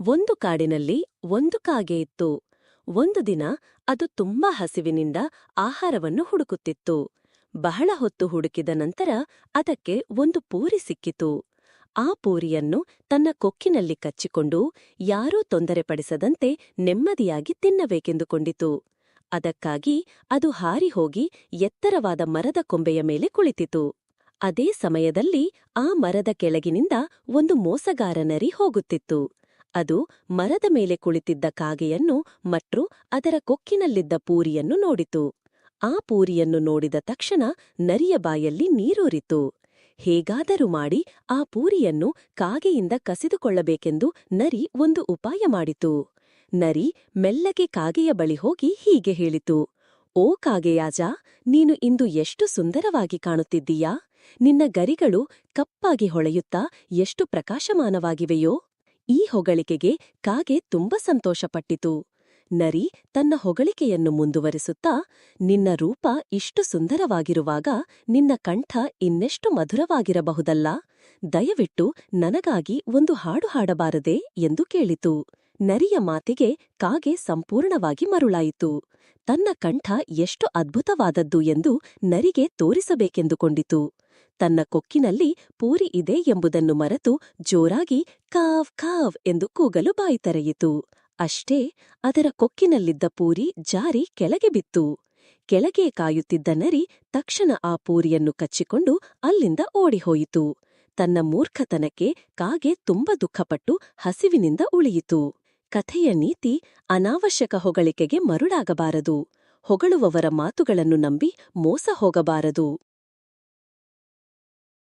ಒಂದು ಕಾಡಿನಲ್ಲಿ ಒಂದು ಕಾಗೆ ಇತ್ತು. ಒಂದು ದಿನ ಅದು ತುಂಬಾ ಹಸಿವಿನಿಂದ ಆಹಾರವನ್ನು ಹುಡುಕುತ್ತಿತ್ತು. ಬಹಳ ಹೊತ್ತು ಹುಡುಕಿದ ನಂತರ ಅದಕ್ಕೆ ಒಂದು ಪೂರಿ ಸಿಕ್ಕಿತು. ಆ ಪೂರಿಯನ್ನು ತನ್ನ ಕೊಕ್ಕಿನಲ್ಲಿ ಕಚ್ಚಿಕೊಂಡು ಯಾರೂ ತೊಂದರೆಪಡಿಸದಂತೆ ನೆಮ್ಮದಿಯಾಗಿ ತಿನ್ನಬೇಕೆಂದುಕೊಂಡಿತು. ಅದಕ್ಕಾಗಿ ಅದು ಹಾರಿ ಹೋಗಿ ಎತ್ತರವಾದ ಮರದ ಕೊಂಬೆಯ ಮೇಲೆ ಕುಳಿತಿತು. ಅದೇ ಸಮಯದಲ್ಲಿ ಆ ಮರದ ಕೆಳಗಿನಿಂದ ಒಂದು ಮೋಸಗಾರನರಿ ಹೋಗುತ್ತಿತ್ತು. ಅದು ಮರದ ಮೇಲೆ ಕುಳಿತಿದ್ದ ಕಾಗೆಯನ್ನು ಮತ್ತು ಅದರ ಕೊಕ್ಕಿನಲ್ಲಿದ್ದ ಪೂರಿಯನ್ನು ನೋಡಿತು. ಆ ಪೂರಿಯನ್ನು ನೋಡಿದ ತಕ್ಷಣ ನರಿಯ ಬಾಯಲ್ಲಿ ನೀರೂರಿತು. ಹೇಗಾದರೂ ಮಾಡಿ ಆ ಪೂರಿಯನ್ನು ಕಾಗೆಯಿಂದ ಕಸಿದುಕೊಳ್ಳಬೇಕೆಂದು ನರಿ ಒಂದು ಉಪಾಯ ಮಾಡಿತು. ನರಿ ಮೆಲ್ಲಗೆ ಕಾಗೆಯ ಬಳಿ ಹೋಗಿ ಹೀಗೆ ಹೇಳಿತು, ಓ ಕಾಗೆಯಾಜ, ನೀನು ಇಂದು ಎಷ್ಟು ಸುಂದರವಾಗಿ ಕಾಣುತ್ತಿದ್ದೀಯಾ? ನಿನ್ನ ಗರಿಗಳು ಕಪ್ಪಾಗಿ ಹೊಳೆಯುತ್ತಾ ಎಷ್ಟು ಪ್ರಕಾಶಮಾನವಾಗಿವೆಯೋ? ಈ ಹೊಗಳಿಕೆಗೆ ಕಾಗೆ ತುಂಬ ಸಂತೋಷಪಟ್ಟಿತು. ನರಿ ತನ್ನ ಹೊಗಳಿಕೆಯನ್ನು ಮುಂದುವರಿಸುತ್ತಾ, ನಿನ್ನ ರೂಪ ಇಷ್ಟು ಸುಂದರವಾಗಿರುವಾಗ ನಿನ್ನ ಕಂಠ ಇನ್ನೆಷ್ಟು ಮಧುರವಾಗಿರಬಹುದಲ್ಲ? ದಯವಿಟ್ಟು ನನಗಾಗಿ ಒಂದು ಹಾಡು ಹಾಡಬಾರದೆ ಎಂದು ಕೇಳಿತು. ನರಿಯ ಮಾತಿಗೆ ಕಾಗೆ ಸಂಪೂರ್ಣವಾಗಿ ಮರುಳಾಯಿತು. ತನ್ನ ಕಂಠ ಎಷ್ಟು ಅದ್ಭುತವಾದದ್ದು ಎಂದು ನರಿಗೆ ತೋರಿಸಬೇಕೆಂದುಕೊಂಡಿತು. ತನ್ನ ಕೊಕ್ಕಿನಲ್ಲಿ ಪೂರಿ ಇದೆ ಎಂಬುದನ್ನು ಮರೆತು ಜೋರಾಗಿ ಕಾವ್ ಕಾವ್ ಎಂದು ಕೂಗಲು ಬಾಯಿ ತೆರೆಯಿತು ಅಷ್ಟೇ, ಅದರ ಕೊಕ್ಕಿನಲ್ಲಿದ್ದ ಪೂರಿ ಜಾರಿ ಕೆಳಗೆ ಬಿತ್ತು. ಕೆಳಗೆ ಕಾಯುತ್ತಿದ್ದ ನರಿ ತಕ್ಷಣ ಆ ಪೂರಿಯನ್ನು ಕಚ್ಚಿಕೊಂಡು ಅಲ್ಲಿಂದ ಓಡಿಹೋಯಿತು. ತನ್ನ ಮೂರ್ಖತನಕ್ಕೆ ಕಾಗೆ ತುಂಬ ದುಃಖಪಟ್ಟು ಹಸಿವಿನಿಂದ ಉಳಿಯಿತು. ಕಥೆಯ ನೀತಿ ಅನಾವಶ್ಯಕ ಹೊಗಳಿಕೆಗೆ ಮರುಳಾಗಬಾರದು. ಹೊಗಳುವವರ ಮಾತುಗಳನ್ನು ನಂಬಿ ಮೋಸ ಹೋಗಬಾರದು.